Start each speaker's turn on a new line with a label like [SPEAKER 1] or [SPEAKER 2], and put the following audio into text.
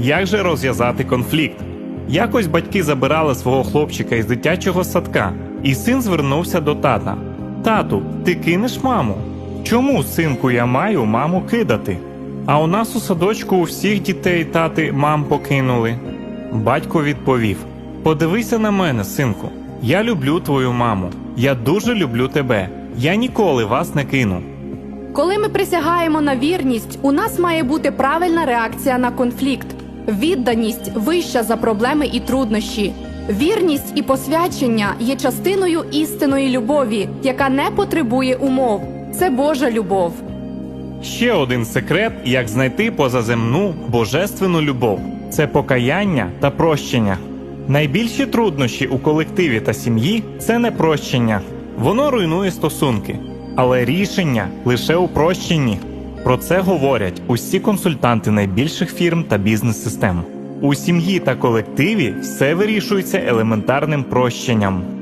[SPEAKER 1] як же розв'язати конфлікт. Якось батьки забирали свого хлопчика із дитячого садка, і син звернувся до тата: Тату, ти кинеш маму? Чому, синку, я маю маму кидати? А у нас у садочку у всіх дітей тати мам покинули. Батько відповів: Подивися на мене, синку. Я люблю твою маму. Я дуже люблю тебе. Я ніколи вас не кину.
[SPEAKER 2] Коли ми присягаємо на вірність, у нас має бути правильна реакція на конфлікт. Відданість вища за проблеми і труднощі. Вірність і посвячення є частиною істинної любові, яка не потребує умов. Це Божа любов.
[SPEAKER 1] Ще один секрет, як знайти позаземну божественну любов це покаяння та прощення. Найбільші труднощі у колективі та сім'ї це не прощення. Воно руйнує стосунки, але рішення лише у прощенні. Про це говорять усі консультанти найбільших фірм та бізнес-систем. У сім'ї та колективі все вирішується елементарним прощенням.